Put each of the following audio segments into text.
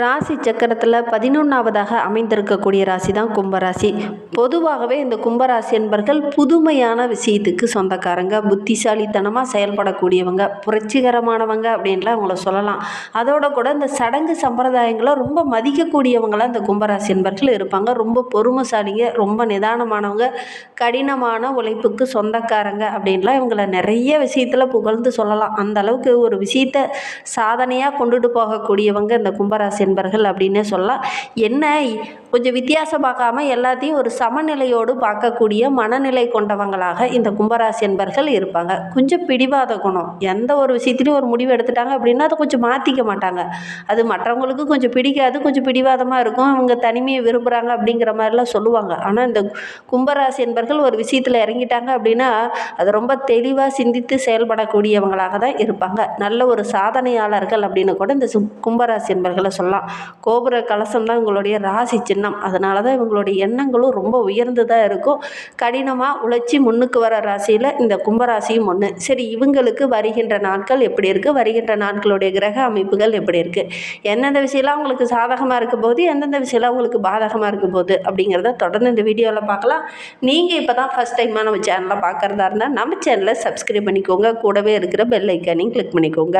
ராசி சக்கரத்தில் பதினொன்றாவதாக அமைந்திருக்கக்கூடிய ராசி தான் கும்பராசி. பொதுவாகவே இந்த கும்பராசி என்பர்கள் புதுமையான விஷயத்துக்கு சொந்தக்காரங்க புத்திசாலித்தனமாக செயல்படக்கூடியவங்க புரட்சிகரமானவங்க அப்படின்லாம் அவங்கள சொல்லலாம். அதோட கூட இந்த சடங்கு சம்பிரதாயங்களை ரொம்ப மதிக்கக்கூடியவங்களாம் இந்த கும்பராசி என்பர்கள் இருப்பாங்க. ரொம்ப பொறுமைசாலிங்க ரொம்ப நிதானமானவங்க கடினமான உழைப்புக்கு சொந்தக்காரங்க அப்படின்லாம் இவங்களை நிறைய விஷயத்தில் புகழ்ந்து சொல்லலாம். அந்த அளவுக்கு ஒரு விஷயத்தை சாதனையாக கொண்டுட்டு போகக்கூடியவங்க இந்த கும்பராசி என்பர்கள் அப்படின்னே சொல்லலாம். என்ன? கொஞ்சம் வித்தியாசம் பார்க்காம எல்லாத்தையும் ஒரு சமநிலையோடு பார்க்கக்கூடிய மனநிலை கொண்டவங்களாக இந்த கும்பராசி என்பர்கள் இருப்பாங்க. கொஞ்சம் பிடிவாத குணம். எந்த ஒரு விஷயத்துலையும் ஒரு முடிவு எடுத்துட்டாங்க அப்படின்னா அதை கொஞ்சம் மாற்றிக்க மாட்டாங்க. அது மற்றவங்களுக்கு கொஞ்சம் பிடிக்காது கொஞ்சம் பிடிவாதமாக இருக்கும். அவங்க தனிமையை விரும்புகிறாங்க அப்படிங்கிற மாதிரிலாம் சொல்லுவாங்க. ஆனால் இந்த கும்பராசி என்பர்கள் ஒரு விஷயத்தில் இறங்கிட்டாங்க அப்படின்னா அது ரொம்ப தெளிவாக சிந்தித்து செயல்படக்கூடியவங்களாக தான் இருப்பாங்க. நல்ல ஒரு சாதனையாளர்கள் அப்படின்னு கூட இந்த கும்பராசி என்பர்களை சொல்லலாம். கோபுர கலசம் தான் உங்களுடைய ராசி சின்னம். அதனால தான் இவங்களுடைய எண்ணங்களும் ரொம்ப உயர்ந்ததாக இருக்கும். கடினமாக உழைச்சி முன்னுக்கு வர ராசியில் இந்த கும்பராசியும் ஒன்று சரி இவங்களுக்கு வருகின்ற நாட்கள் எப்படி இருக்குது வருகின்ற நாட்களுடைய கிரக அமைப்புகள் எப்படி இருக்குது எந்தெந்த விஷயம்லாம் உங்களுக்கு சாதகமாக இருக்க போது எந்தெந்த விஷயம்லாம் உங்களுக்கு பாதகமாக இருக்க போகுது? அப்படிங்கிறத தொடர்ந்து இந்த வீடியோவில் பார்க்கலாம். நீங்கள் இப்போ தான் ஃபஸ்ட் டைமாக நம்ம சேனலை பார்க்குறதா இருந்தால் நம்ம சேனலை சப்ஸ்கிரைப் பண்ணிக்கோங்க. கூடவே இருக்கிற பெல் ஐக்கானையும் கிளிக் பண்ணிக்கோங்க.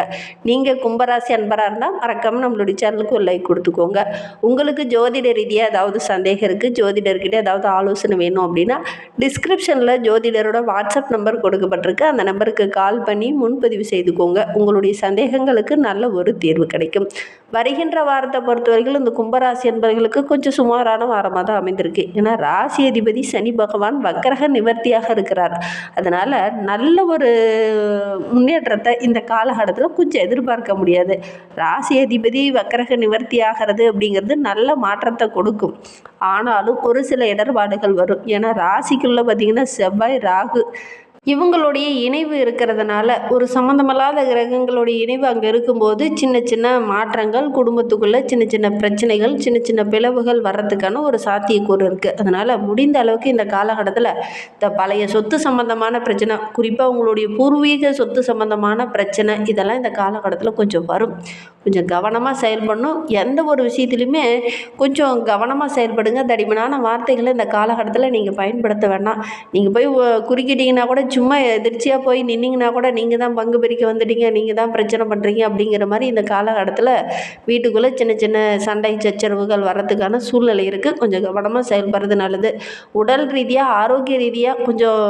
நீங்கள் கும்பராசி அன்பராக இருந்தால் மறக்காமல் நம்மளுடைய சேனலுக்கு ஒரு லைக் கொடுத்துக்கோங்க. உங்களுக்கு ஜோதிட ரீதியாக ஏதாவது சந்தேகம் இருக்குது ஜோதிடர்கிட்ட ஏதாவது ஆலோசனை வேணும் அப்படின்னா டிஸ்கிரிப்ஷனில் ஜோதிடரோட வாட்ஸ்அப் நம்பர் கொடுக்கப்பட்டிருக்கு. அந்த நம்பருக்கு கால் பண்ணி முன்பதிவு செய்துக்கோங்க. உங்களுடைய சந்தேகங்களுக்கு நல்ல ஒரு தீர்வு கிடைக்கும். வருகின்ற வாரத்தை பொறுத்தவரைக்கும் இந்த கும்பராசி என்பவர்களுக்கு கொஞ்சம் சுமாரான வாரமாக தான் அமைந்திருக்கு. ஏன்னா ராசி அதிபதி சனி பகவான் வக்கரக நிவர்த்தியாக இருக்கிறார். அதனால் நல்ல ஒரு முன்னேற்றத்தை இந்த காலகட்டத்தில் கொஞ்சம் எதிர்பார்க்க முடியாது. ராசி அதிபதி வக்கரக நிவர்த்தி ஆகிறது அப்படிங்கிறது நல்ல மாற்றத்தை கொடுக்கும். ஆனாலும் ஒரு சில இடர்பாடுகள் வரும். ஏன்னா ராசிக்குள்ளே பார்த்திங்கன்னா செவ்வாய் ராகு இவங்களுடைய இணைவு இருக்கிறதுனால ஒரு சம்மந்தமில்லாத கிரகங்களுடைய இணைவு அங்கே இருக்கும்போது சின்ன சின்ன மாற்றங்கள் குடும்பத்துக்குள்ளே சின்ன சின்ன பிரச்சனைகள் சின்ன சின்ன பிளவுகள் வர்றதுக்கான ஒரு சாத்தியக்கூறு இருக்குது அதனால் முடிந்த அளவுக்கு இந்த காலகட்டத்தில் இந்த பழைய சொத்து சம்பந்தமான பிரச்சனை குறிப்பாக உங்களுடைய பூர்வீக சொத்து சம்பந்தமான பிரச்சனை இதெல்லாம் இந்த காலகட்டத்தில் கொஞ்சம் வரும். கொஞ்சம் கவனமாக செயல்படணும். எந்த ஒரு விஷயத்துலையுமே கொஞ்சம் கவனமாக செயல்படுங்க. தடிமனான வார்த்தைகளை இந்த காலகட்டத்தில் நீங்கள் பயன்படுத்த வேண்டாம். நீங்கள் போய் குறுக்கிட்டிங்கன்னா கூட சும்மா எதிர்ச்சியாக போய் நின்னீங்கன்னா கூட நீங்கள் தான் பங்கு பிரிக்க வந்துட்டீங்க நீங்கள் தான் பிரச்சனை பண்ணுறீங்க அப்படிங்கிற மாதிரி இந்த காலகட்டத்தில் வீட்டுக்குள்ளே சின்ன சின்ன சண்டை சச்சரவுகள் வர்றதுக்கான சூழ்நிலை இருக்குது கொஞ்சம் கவனமாக செயல்படுறது நல்லது. உடல் ரீதியாக ஆரோக்கிய ரீதியாக கொஞ்சம்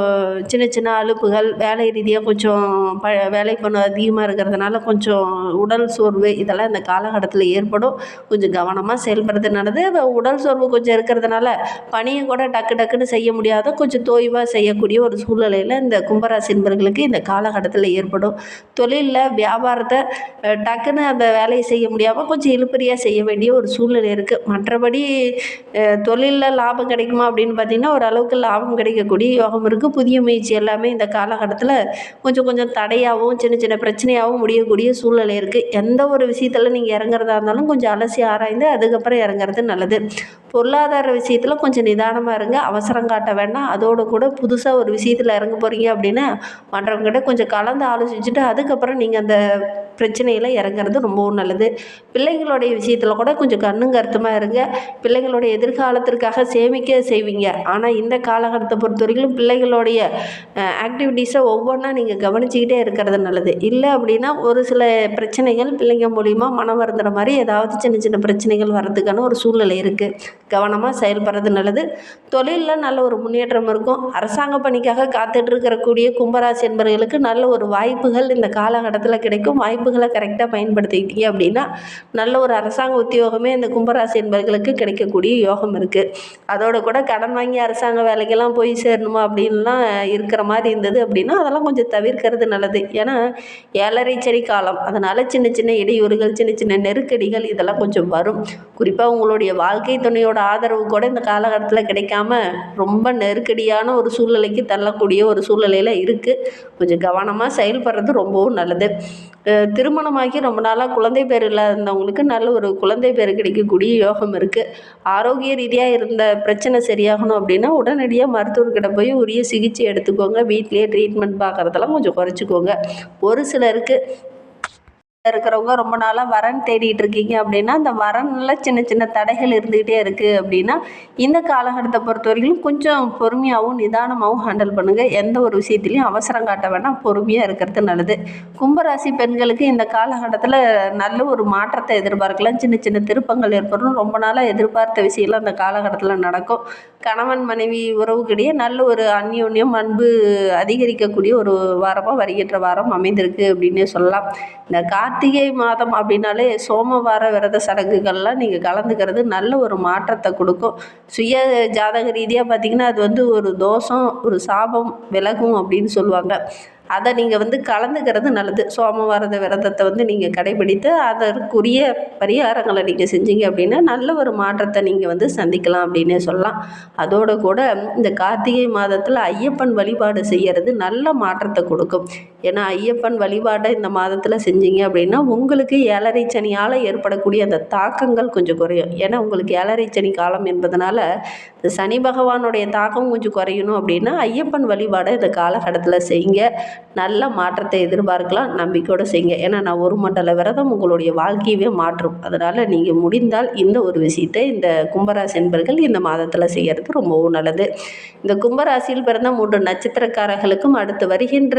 சின்ன சின்ன அலுப்புகள் வேலை ரீதியாக கொஞ்சம் ப வேலை பண்ண அதிகமாக இருக்கிறதுனால கொஞ்சம் உடல் சோர்வு இதெல்லாம் இந்த காலகட்டத்தில் ஏற்படும். கொஞ்சம் கவனமாக செயல்படுறது நல்லது. உடல் சோர்வு கொஞ்சம் இருக்கிறதுனால பணியை கூட டக்கு டக்குன்னு செய்ய முடியாத கொஞ்சம் தோய்வாக செய்யக்கூடிய ஒரு சூழ்நிலையில் இந்த கும்பராசி என்பர்களுக்கு இந்த காலகட்டத்தில் ஏற்படும் தொழிலில் வியாபாரத்தை டக்குன்னு அந்த வேலையை செய்ய முடியாமல் கொஞ்சம் இழுப்பறியாக செய்ய வேண்டிய ஒரு சூழ்நிலை இருக்குது மற்றபடி தொழிலில் லாபம் கிடைக்குமா அப்படின்னு பார்த்தீங்கன்னா ஓரளவுக்கு லாபம் கிடைக்கக்கூடிய யோகம் இருக்குது புதிய முயற்சி எல்லாமே இந்த காலகட்டத்தில் கொஞ்சம் கொஞ்சம் தடையாகவும் சின்ன சின்ன பிரச்சனையாகவும் முடியக்கூடிய சூழ்நிலை இருக்குது எந்த ஒரு விஷயத்தில் நீங்கள் இறங்குறதா இருந்தாலும் கொஞ்சம் அலசி ஆராய்ந்து அதுக்கப்புறம் இறங்குறது நல்லது. பொருளாதார விஷயத்தில் கொஞ்சம் நிதானமாக இருங்க. அவசரம் காட்ட வேண்டாம். அதோடு கூட புதுசாக ஒரு விஷயத்தில் இறங்க போகிறீங்க அப்படின்னா மற்றவங்ககிட்ட கொஞ்சம் கலந்து ஆலோசிச்சுட்டு அதுக்கப்புறம் நீங்கள் அந்த பிரச்சனையில் இறங்குறது ரொம்பவும் நல்லது. பிள்ளைங்களுடைய விஷயத்தில் கூட கொஞ்சம் கண்ணும் கருத்துமாக இருங்க. பிள்ளைங்களுடைய எதிர்காலத்திற்காக சேமிக்க செய்வீங்க. ஆனால் இந்த காலகட்டத்தை பொறுத்த வரைக்கும் பிள்ளைகளுடைய ஆக்டிவிட்டீஸை ஒவ்வொன்றா நீங்கள் கவனிச்சுக்கிட்டே இருக்கிறது நல்லது. இல்லை அப்படின்னா ஒரு சில பிரச்சனைகள் பிள்ளைங்க மூலிமா மனம் வருந்துற மாதிரி ஏதாவது சின்ன சின்ன பிரச்சனைகள் வர்றதுக்கான ஒரு சூழ்நிலை இருக்குது கவனமாக செயல்படுறது நல்லது. தொழிலில் நல்ல ஒரு முன்னேற்றம் இருக்கும். அரசாங்க பணிக்காக காத்துட்டு வரக்கூடிய கும்பராசி என்பவர்களுக்கு நல்ல ஒரு வாய்ப்புகள் இந்த காலகட்டத்தில் கிடைக்கும். வாய்ப்புகளை கரெக்டாக பயன்படுத்திக்கிட்டீங்க அப்படின்னா நல்ல ஒரு அரசாங்க உத்தியோகமே இந்த கும்பராசி என்பவர்களுக்கு கிடைக்கக்கூடிய யோகம் இருக்குது அதோட கூட கடன் வாங்கி அரசாங்க வேலைக்கெல்லாம் போய் சேரணுமா அப்படின்லாம் இருக்கிற மாதிரி இருந்தது அப்படின்னா அதெல்லாம் கொஞ்சம் தவிர்க்கிறது நல்லது. ஏன்னா ஏழரை செடி காலம். அதனால் சின்ன சின்ன இடையூறுகள் சின்ன சின்ன நெருக்கடிகள் இதெல்லாம் கொஞ்சம் வரும். குறிப்பாக உங்களுடைய வாழ்க்கை துணையோட ஆதரவு கூட இந்த காலகட்டத்தில் கிடைக்காம ரொம்ப நெருக்கடியான ஒரு சூழ்நிலைக்கு தள்ளக்கூடிய ஒரு சூழ்நிலை சூழ்நிலையில் இருக்குது கொஞ்சம் கவனமாக செயல்படுறது ரொம்பவும் நல்லது. திருமணமாகி ரொம்ப நாளாக குழந்தை பேர் இல்லாதவங்களுக்கு நல்ல ஒரு குழந்தை பேர் கிடைக்கக்கூடிய யோகம் இருக்குது ஆரோக்கிய ரீதியாக இருந்த பிரச்சனை சரியாகணும் அப்படின்னா உடனடியாக மருத்துவர்கிட்ட போய் உரிய சிகிச்சை எடுத்துக்கோங்க. வீட்லேயே ட்ரீட்மெண்ட் பார்க்குறதெல்லாம் கொஞ்சம் குறைச்சிக்கோங்க. ஒரு சிலருக்கு இருக்கிறவங்க ரொம்ப நாளாக வரன் தேடிட்டு இருக்கீங்க அப்படின்னா அந்த வரனில் சின்ன சின்ன தடைகள் இருந்துக்கிட்டே இருக்குது அப்படின்னா இந்த காலகட்டத்தை பொறுத்த வரைக்கும் கொஞ்சம் பொறுமையாகவும் நிதானமாகவும் ஹேண்டில் பண்ணுங்கள் எந்த ஒரு விஷயத்துலையும் அவசரம் காட்ட வேணாம். பொறுமையாக இருக்கிறது நல்லது. கும்பராசி பெண்களுக்கு இந்த காலகட்டத்தில் நல்ல ஒரு மாற்றத்தை எதிர்பார்க்கலாம். சின்ன சின்ன திருப்பங்கள் ஏற்படும் ரொம்ப நாளாக எதிர்பார்த்த விஷயம்லாம் அந்த காலகட்டத்தில் நடக்கும். கணவன் மனைவி உறவுக்கிடையே நல்ல ஒரு அந்யோன்யம் அன்பு அதிகரிக்கக்கூடிய ஒரு வாரமாக வருகின்ற வாரம் அமைந்திருக்கு அப்படின்னே சொல்லலாம். இந்த கார்த்திகை மாதம் அப்படின்னாலே சோமவார விரத சடங்குகள்லாம் நீங்கள் கலந்துக்கிறது நல்ல ஒரு மாற்றத்தை கொடுக்கும். சுய ஜாதக ரீதியாக பார்த்திங்கன்னா அது வந்து ஒரு தோஷம் ஒரு சாபம் விலகும் அப்படின்னு சொல்லுவாங்க. அதை நீங்கள் வந்து கலந்துக்கிறது நல்லது. சோமவாரத விரதத்தை வந்து நீங்கள் கடைபிடித்து அதற்குரிய பரிகாரங்களை நீங்கள் செஞ்சீங்க அப்படின்னா நல்ல ஒரு மாற்றத்தை நீங்கள் வந்து சந்திக்கலாம் அப்படின்னே சொல்லலாம். அதோடு கூட இந்த கார்த்திகை மாதத்தில் ஐயப்பன் வழிபாடு செய்கிறது நல்ல மாற்றத்தை கொடுக்கும். ஏன்னா ஐயப்பன் வழிபாடை இந்த மாதத்தில் செஞ்சீங்க அப்படின்னா உங்களுக்கு ஏழரை சனியால் ஏற்படக்கூடிய அந்த தாக்கங்கள் கொஞ்சம் குறையும். ஏன்னா உங்களுக்கு ஏழரை சனி காலம் என்பதனால இந்த சனி பகவானுடைய தாக்கம் கொஞ்சம் குறையணும் அப்படின்னா ஐயப்பன் வழிபாடை இந்த காலகட்டத்தில் செய்யுங்க. நல்ல மாற்றத்தை எதிர்பார்க்கலாம் நம்பிக்கையோடு செய்யுங்க. ஏன்னா நான் ஒரு மண்டல விரதம் உங்களுடைய வாழ்க்கையவே மாற்றும். அதனால் நீங்கள் முடிந்தால் இந்த ஒரு விஷயத்தை இந்த கும்பராசி என்பர்கள் இந்த மாதத்தில் செய்கிறது ரொம்பவும் நல்லது. இந்த கும்பராசியில் பிறந்த மூன்று நட்சத்திரக்காரர்களுக்கும் அடுத்து வருகின்ற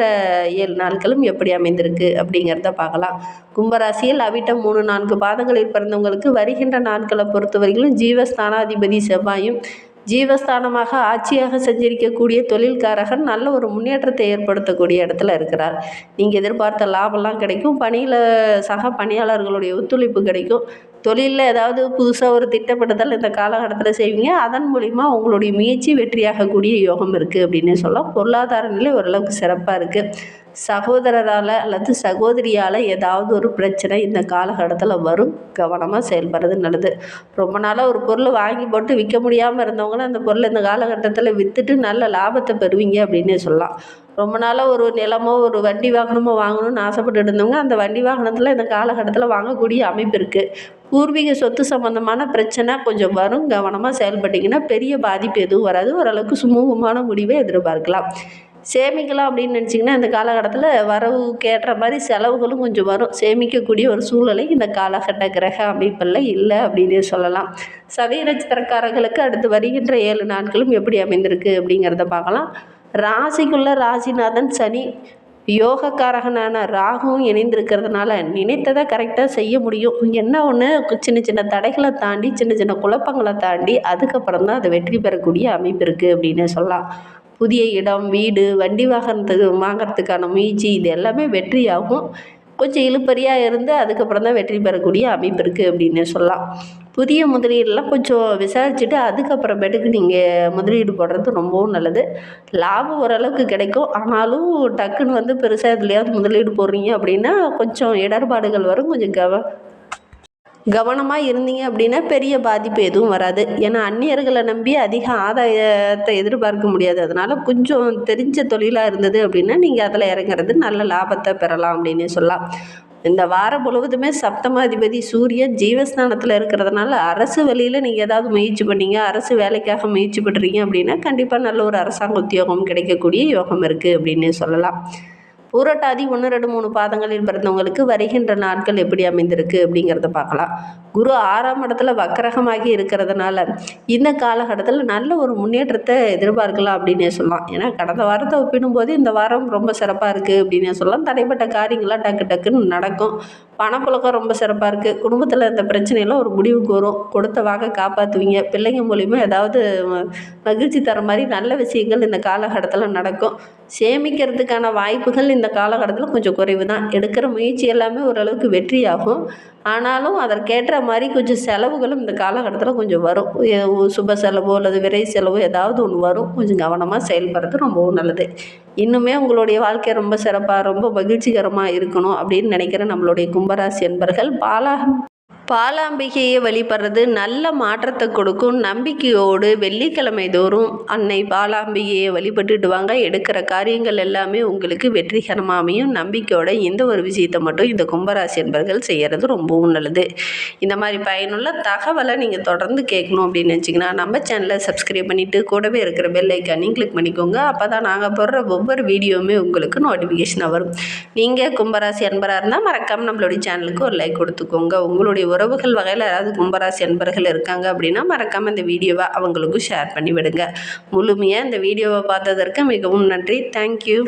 ஏழு நாட்களும் எப்படி அமைந்திருக்கு அப்படிங்கிறத பார்க்கலாம். கும்பராசியில் அவிட்ட மூணு நான்கு பாதங்களில் பிறந்தவங்களுக்கு வருகின்ற நாட்களை பொறுத்தவரையிலும் ஜீவஸ்தானாதிபதி செவ்வாயும் ஜீவஸ்தானமாக ஆட்சியாக செஞ்சிருக்கக்கூடிய தொழில்காரகன் நல்ல ஒரு முன்னேற்றத்தை ஏற்படுத்தக்கூடிய இடத்துல இருக்கிறார். நீங்கள் எதிர்பார்த்த லாபம்லாம் கிடைக்கும். பணியில் சக பணியாளர்களுடைய ஒத்துழைப்பு கிடைக்கும். தொழிலில் ஏதாவது புதுசாக ஒரு திட்டமிடுதல் இந்த காலகட்டத்தில் செய்வீங்க அதன் மூலிமா உங்களுடைய முயற்சி வெற்றியாகக்கூடிய யோகம் இருக்குது அப்படின்னு சொல்லலாம். பொருளாதார நிலை ஓரளவுக்கு சிறப்பாக இருக்குது சகோதரரால் அல்லது சகோதரியால் ஏதாவது ஒரு பிரச்சனை இந்த காலகட்டத்தில் வரும். கவனமாக செயல்படுறது நல்லது. ரொம்ப நாளாக ஒரு பொருளை வாங்கி போட்டு விற்க முடியாமல் இருந்தவங்களும் அந்த பொருளை இந்த காலகட்டத்தில் விற்றுட்டு நல்ல லாபத்தை பெறுவீங்க அப்படின்னே சொல்லலாம். ரொம்ப நாளாக ஒரு நிலமோ ஒரு வண்டி வாகனமோ வாங்கணும்னு ஆசைப்பட்டு இருந்தவங்க அந்த வண்டி வாகனத்தில் இந்த காலகட்டத்தில் வாங்கக்கூடிய அமைப்பு இருக்குது பூர்வீக சொத்து சம்மந்தமான பிரச்சனை கொஞ்சம் வரும். கவனமாக செயல்பட்டிங்கன்னா பெரிய பாதிப்பு எதுவும் வராது. ஓரளவுக்கு சுமூகமான முடிவை எதிர்பார்க்கலாம். சேமிக்கலாம் அப்படின்னு நினச்சிங்கன்னா இந்த காலகட்டத்தில் வரவுக்கு ஏற்ற மாதிரி செலவுகளும் கொஞ்சம் வரும். சேமிக்கக்கூடிய ஒரு சூழ்நிலை இந்த காலகட்ட கிரக அமைப்பில் இல்லை அப்படின்னே சொல்லலாம். சதய நட்சத்திரக்காரர்களுக்கு அடுத்து வருகின்ற ஏழு நாட்களும் எப்படி அமைந்திருக்கு அப்படிங்கிறத பார்க்கலாம். ராசிக்குள்ள ராசிநாதன் சனி யோகக்காரகனான ராகுவும் இணைந்திருக்கிறதுனால நினைத்ததை கரெக்டாக செய்ய முடியும். என்ன ஒன்று சின்ன சின்ன தடைகளை தாண்டி சின்ன சின்ன குழப்பங்களை தாண்டி அதுக்கப்புறம் தான் அதை வெற்றி பெறக்கூடிய அமைப்பு இருக்குது அப்படின்னு சொல்லலாம். புதிய இடம் வீடு வண்டி வாகனத்துக்கு வாங்கிறதுக்கான முயற்சி இது எல்லாமே வெற்றியாகும். கொஞ்சம் இழுப்பறியாக இருந்து அதுக்கப்புறம் தான் வெற்றி பெறக்கூடிய அமைப்பு இருக்குது அப்படின்னு சொல்லலாம். புதிய முதலீடெலாம் கொஞ்சம் விசாரிச்சுட்டு அதுக்கப்புறமேட்டுக்கு நீங்கள் முதலீடு போடுறது ரொம்பவும் நல்லது. லாபம் ஓரளவுக்கு கிடைக்கும். ஆனாலும் டக்குன்னு வந்து பெருசாக எதுலையாவது முதலீடு போடுறீங்க அப்படின்னா கொஞ்சம் இடர்பாடுகள் வரும். கொஞ்சம் கவ கவனமாக இருந்தீங்க அப்படின்னா பெரிய பாதிப்பு எதுவும் வராது. ஏன்னா அந்நியர்களை நம்பி அதிக ஆதாயத்தை எதிர்பார்க்க முடியாது. அதனால் கொஞ்சம் தெரிஞ்ச தொழிலாக இருந்தது அப்படின்னா நீங்கள் அதில் இறங்குறது நல்ல லாபத்தை பெறலாம் அப்படின்னு சொல்லலாம். இந்த வாரம் முழுவதுமே சப்தமாதிபதி சூரியன் ஜீவஸ்தானத்தில் இருக்கிறதுனால அரசு வழியில் நீங்கள் ஏதாவது முயற்சி பண்ணீங்க அரசு வேலைக்காக முயற்சி பண்ணுறீங்க அப்படின்னா கண்டிப்பாக நல்ல ஒரு அரசாங்க உத்தியோகம் கிடைக்கக்கூடிய யோகம் இருக்குது அப்படின்னு சொல்லலாம். பூரட்டாதி ஒன்று ரெண்டு மூணு பாதங்களில் பிறந்தவங்களுக்கு வருகின்ற நாட்கள் எப்படி அமைந்திருக்கு அப்படிங்கிறத பார்க்கலாம். குரு ஆறாம் இடத்துல வக்கரகமாகி இருக்கிறதுனால இந்த காலகட்டத்தில் நல்ல ஒரு முன்னேற்றத்தை எதிர்பார்க்கலாம் அப்படின்னே சொல்லலாம். ஏன்னா கடந்த வாரத்தை ஒப்பிடும்போது இந்த வாரம் ரொம்ப சிறப்பாக இருக்குது அப்படின்னே சொல்லலாம். தடைப்பட்ட காரியங்களாம் டக்கு டக்குன்னு நடக்கும். பணப்புழக்கம் ரொம்ப சிறப்பாக இருக்குது குடும்பத்தில் இந்த பிரச்சனையெல்லாம் ஒரு முடிவுக்கு வரும். கொடுத்த வாக்கை காப்பாற்றுவீங்க பிள்ளைங்க மூலிமா ஏதாவது மகிழ்ச்சி தர மாதிரி நல்ல விஷயங்கள் இந்த காலகட்டத்தில் நடக்கும். சேமிக்கிறதுக்கான வாய்ப்புகள் இந்த காலகட்டத்தில் கொஞ்சம் குறைவு தான் எடுக்கிற முயற்சி எல்லாமே ஓரளவுக்கு வெற்றியாகும். ஆனாலும் அதற்கேற்ற மாதிரி கொஞ்சம் செலவுகளும் இந்த காலகட்டத்தில் கொஞ்சம் வரும். சுப செலவோ அல்லது விரை செலவோ ஏதாவது ஒன்று வரும். கொஞ்சம் கவனமாக செயல்படுறது ரொம்பவும் நல்லது. இன்னுமே உங்களுடைய வாழ்க்கை ரொம்ப சிறப்பாக ரொம்ப மகிழ்ச்சிகரமாக இருக்கணும் அப்படின்னு நினைக்கிற நம்மளுடைய கும்பராசி என்பர்கள் பாலா. பாலாம்பிகையை வழிபடுறது நல்ல மாற்றத்தை கொடுக்கும். நம்பிக்கையோடு வெள்ளிக்கிழமை தோறும் அன்னை பாலாம்பிகையை வழிபட்டுட்டு வாங்க. எடுக்கிற காரியங்கள் எல்லாமே உங்களுக்கு வெற்றிகரமாக அமையும் நம்பிக்கையோட இந்த ஒரு விஷயத்தை மட்டும் இந்த கும்பராசி என்பர்கள் செய்கிறது ரொம்பவும் நல்லது. இந்த மாதிரி பயனுள்ள தகவலை நீங்கள் தொடர்ந்து கேட்கணும் அப்படின்னு நினச்சிங்கன்னா நம்ம சேனலை சப்ஸ்கிரைப் பண்ணிவிட்டு கூடவே இருக்கிற பெல் ஐக்கானையும் கிளிக் பண்ணிக்கோங்க. அப்போ தான் நாங்கள் போடுற ஒவ்வொரு வீடியோவுமே உங்களுக்கு நோட்டிஃபிகேஷனாக வரும். நீங்கள் கும்பராசி அன்பராக இருந்தால் மறக்காமல் நம்மளுடைய சேனலுக்கு ஒரு லைக் கொடுத்துக்கோங்க. உங்களுடைய உறவுகள் வகையில் யாராவது கும்பராசி அன்பர்கள் இருக்காங்க அப்படின்னா மறக்காமல் இந்த வீடியோவை அவங்களுக்கும் ஷேர் பண்ணி விடுங்க முழுமையாக இந்த வீடியோவை பார்த்ததற்கு மிகவும் நன்றி. தேங்க்யூ